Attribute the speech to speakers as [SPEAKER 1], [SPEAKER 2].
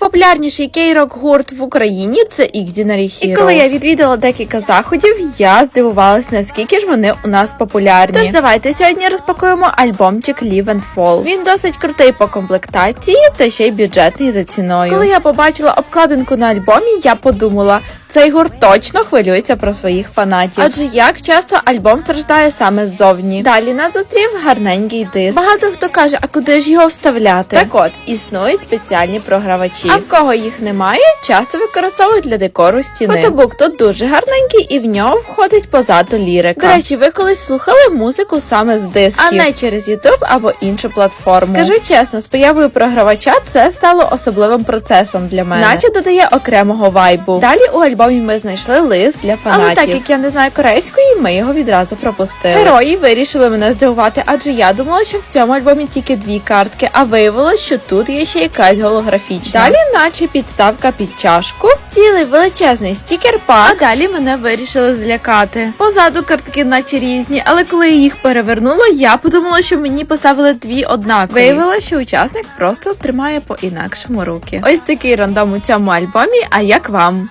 [SPEAKER 1] найпопулярніший кей-рок гурт в Україні це Ікдінарі Heroes. І коли я відвідала декілька заходів, я здивувалась, наскільки ж вони у нас популярні. Тож давайте сьогодні розпакуємо альбомчик Live and Fall. Він досить крутий по комплектації та ще й бюджетний за ціною. Коли я побачила обкладинку на альбомі, я подумала, цей гурт точно хвилюється про своїх фанатів. Адже як часто альбом страждає саме ззовні. Далі нас зустрів гарненький диск. Багато хто каже, а куди ж його вставляти? Так от, існують спеціальні програвачі. А в кого їх немає, часто використовують для декору стіни. Фотобук тут дуже гарненький і в нього входить позаду лірика. До речі, ви колись слухали музику саме з дисків, а не через YouTube або іншу платформу. Скажу чесно, з появою програвача це стало особливим процесом для мене, наче додає окремого вайбу. Далі у альбомі ми знайшли лист для фанатів. Але так як я не знаю корейської, ми його відразу пропустили. Герої вирішили мене здивувати, адже я думала, що в цьому альбомі тільки дві картки, а виявилось, що тут є ще якась голографічна. Далі, наче підставка під чашку, цілий величезний стікер пак. А далі мене вирішили злякати. Позаду картки, наче різні, але коли я їх перевернула, я подумала, що мені поставили дві однакові. Виявилося, що учасник просто тримає по інакшому руки. Ось такий рандом у цьому альбомі. А як вам?